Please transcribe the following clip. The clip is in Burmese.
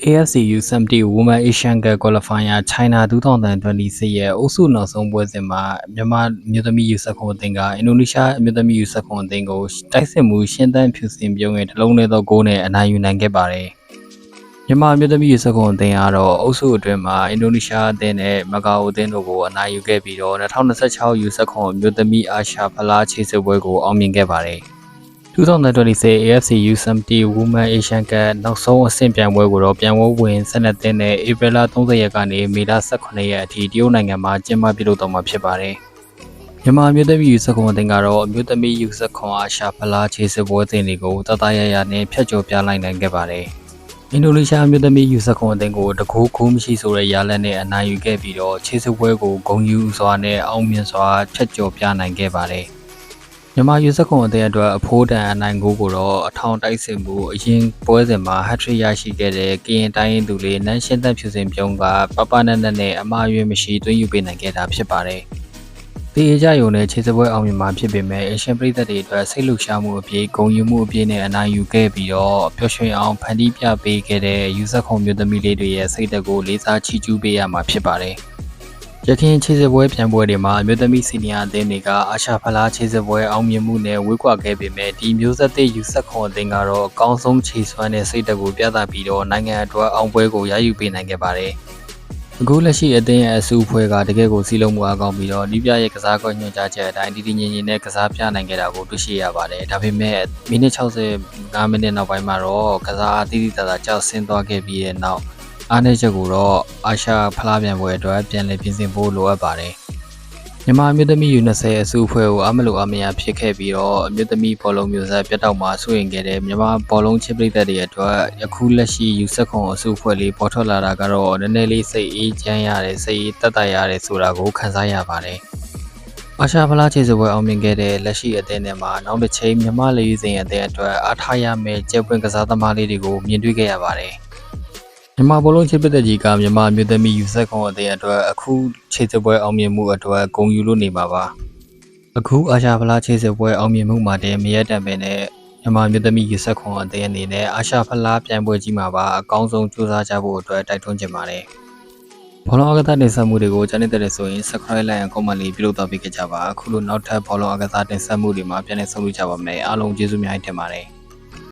AFC U70 Women Asian Cup Qualifier China 2026ရဲ့အုပ်စုနောက်ဆုံးပွဲစဉ်မှာမြန်မာမြို့သမီး U19 အသင်းကအင်ဒိုနီးရှားမြို့သမီး U19 အသင်းကိုတိုက်စစ်မှုရှင်းတန်းဖြူစင်ပြုံးရဲ့တလုံးလေးသောဂိုးနဲ့အနိုင်ယူနိုင်ခဲ့ပါတယ်။မြန်မာမြို့သမီး U19 အသင်းကတော့အုပ်စုအတွင်းမှာအင်ဒိုနီးရှားအသင်းနဲ့မကာအိုအသင်းတို့ကိုအနိုင်ယူခဲ့ပြီးတော့2026 U19 မြို့သမီးအာရှဖလားခြေစစ်ပွဲကိုအောင်မြင်ခဲ့ပါတယ်။ 2026 AFC U70 Women Asian Cup နောက်ဆုံးအဆင့်ပြိုင်ပွဲကိုတော့ပြန်ပွဲဝင်12သင်းနဲ့ဧပြီလ30ရက်ကနေမေလ18ရက်အထိတရုတ်နိုင်ငံမှာကျင်းပပြုလုပ်တော့မှာဖြစ်ပါတယ်။မြန်မာမြို့သမီး U19 အသင်းကတော့မြို့သမီး U19 အာရှဖလားခြေစစ်ပွဲစဉ်တွေကိုတတရရနဲ့ဖျက်ကျော်ပြလိုက်နိုင်ခဲ့ပါတယ်။အင်ဒိုနီးရှားမြို့သမီး U19 အသင်းကိုတကူးခိုးမရှိဆိုတဲ့ရလဒ်နဲ့အနိုင်ယူခဲ့ပြီးတော့ခြေစစ်ပွဲကိုဂုံယူစွာနဲ့အောင်မြင်စွာဖျက်ကျော်ပြနိုင်ခဲ့ပါတယ်။ မြန်မာယူဆက်ခွန်အသင်းအတွက်အဖိုးတန်အနိုင်ကိုကိုတော့အထောင်တိုက်စစ်မှုအရင်ပွဲစဉ်မှာဟက်ထရစ်ရရှိခဲ့တဲ့ကရင်တိုင်းရင်သူလေးနန်းရှင်းသက်ဖြူစင်ပြုံးကပပနက်နက်နဲ့အမာရွေးမရှိသွင်းယူပေးနိုင်ခဲ့တာဖြစ်ပါတယ်။ဒီအကြယုံနဲ့ခြေစပွဲအောင်မြင်မှာဖြစ်ပေမဲ့အရှင်ပရိသတ်တွေအတွက်စိတ်လှုပ်ရှားမှုအပြည့်ဂုဏ်ယူမှုအပြည့်နဲ့အနိုင်ယူခဲ့ပြီးတော့ပျော်ရွှင်အောင်ဖန်တီးပြပေးခဲ့တဲ့ယူဆက်ခုံမျိုးသမီးလေးတွေရဲ့စိတ်ဓာတ်ကိုလေးစားချီးကျူးပေးရမှာဖြစ်ပါတယ်။ ရခိုင်ခြေစစ်ပွဲပြန်ပွဲတွေမှာအမျိုးသမီးစီနီယာအသင်းတွေကအာရှဖလားခြေစစ်ပွဲအောင်မြင်မှုနဲ့ဝေးကွာခဲ့ပေမဲ့ဒီမျိုးဆက်သစ်ယူဆက်ခွန်အသင်းကတော့အကောင်းဆုံးခြေစွမ်းတဲ့စိတ်ဓာတ်ကိုပြသပြီးတော့နိုင်ငံအတွက်အောင်ပွဲကိုရယူပေးနိုင်ခဲ့ပါတယ်။အခုလက်ရှိအသင်းရဲ့အစုအဖွဲ့ကတကယ်ကိုစီးလုံးမှုအကောင်းပြီးတော့ဒီပြရဲ့ကစားကွက်ညွှန်ကြားချက်အတိုင်းတည်တည်ငြိမ်ငြိမ်နဲ့ကစားပြနိုင်ခဲ့တာကိုတွေ့ရှိရပါတယ်။ဒါပေမဲ့မိနစ်65မိနစ်နောက်ပိုင်းမှာတော့ကစားအသီးသီးသာသာကြောက်ဆင်းသွားခဲ့ပြီးတဲ့နောက် အားနည်းချက်ကိုတော့အာရှဖလားပြန်ပွဲအတွက်ပြန်လည်ပြင်ဆင်ဖို့လိုအပ်ပါတယ်။မြန်မာမြို့သမီး U20 အစုအဖွဲ့ကိုအမလို့အမရဖြစ်ခဲ့ပြီးတော့အမြို့သမီးဘောလုံးမျိုးဆက်ပြတ်တောက်မှာစိုးရင်ခဲ့တဲ့မြန်မာဘောလုံးချစ်ပရိသတ်တွေအတွက်ယခုလက်ရှိ U19 အစုအဖွဲ့လေးပေါ်ထွက်လာတာကတော့နည်းနည်းလေးစိတ်အေးချမ်းရတယ်စိတ်အေးတက်တက်ရတယ်ဆိုတာကိုခံစားရပါတယ်။အာရှဖလားခြေစပွဲအောင်မြင်ခဲ့တဲ့လက်ရှိအသင်းထဲမှာနောက်တစ်ချိန်မြမလေးယူစဉ်အသင်းအတွက်အားထားရမယ့်ကျက်ပွင့်ကစားသမားလေးတွေကိုမြင်တွေ့ခဲ့ရပါတယ်။ မြန်မာဘောလုံးချစ်ပသက်ကြီးကမြန်မာမျိုးသမီးယူဆက်ခွန်အသင်းအတွက်အခုခြေစပွဲအောင်မြင်မှုအတွက်ဂုဏ်ယူလို့နေပါပါအခုအာရှဖလားခြေစပွဲအောင်မြင်မှုမှာတည်းမရက်တံပဲနဲ့မြန်မာမျိုးသမီးယူဆက်ခွန်အသင်းအနေနဲ့အာရှဖလားပြိုင်ပွဲကြီးမှာပါအကောင်းဆုံးကြိုးစားကြဖို့အတွက်တိုက်တွန်းချင်ပါတယ်ဘောလုံးအကစားတင်ဆက်မှုတွေကိုကြားနေတဲ့ဆိုရင် subscribe လိုက်အောင် comment လေးပြုလုပ်တော့ပေးကြပါအခုလိုနောက်ထပ်ဘောလုံးအကစားတင်ဆက်မှုတွေမှာပြန်လည်ဆုံတွေ့ကြပါမယ်အားလုံးကျေးဇူးများတင်ပါတယ်